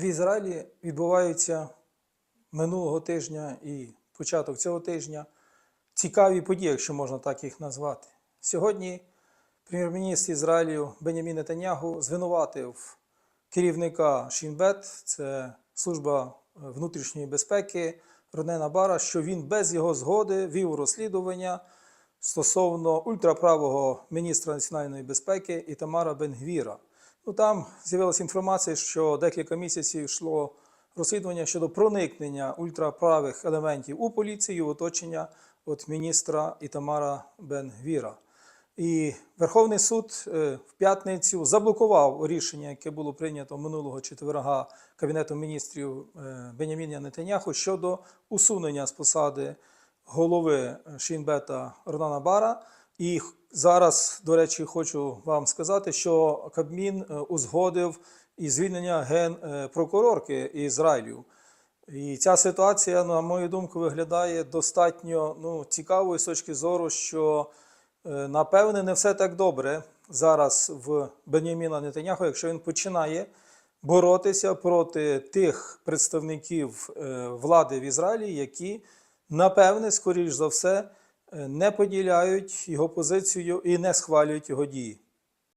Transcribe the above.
В Ізраїлі відбуваються минулого тижня і початок цього тижня цікаві події, якщо можна так їх назвати. Сьогодні прем'єр-міністр Ізраїлю Бенямін Нетаньягу звинуватив керівника Шінбет, це служба внутрішньої безпеки Ронена Бара, що він без його згоди вів розслідування стосовно ультраправого міністра національної безпеки Ітамара Бенгвіра. Ну там з'явилася інформація, що декілька місяців йшло розслідування щодо проникнення ультраправих елементів у поліцію, в оточення от міністра Ітамара Бенгвіра. І Верховний суд е, в п'ятницю заблокував рішення, яке було прийнято минулого четверга Кабінетом міністрів е, Беняміна Нетаняху щодо усунення з посади голови Шінбета Ронана Бара. І зараз, до речі, хочу вам сказати, що Кабмін е, узгодив і звільнення генпрокурорки Ізраїлю. І ця ситуація, на мою думку, виглядає достатньо ну, цікавою з точки зору, що е, напевне не все так добре зараз в Беняміна Нетаняху, якщо він починає боротися проти тих представників е, влади в Ізраїлі, які напевне, скоріш за все, е, не поділяють його позицію і не схвалюють його дії.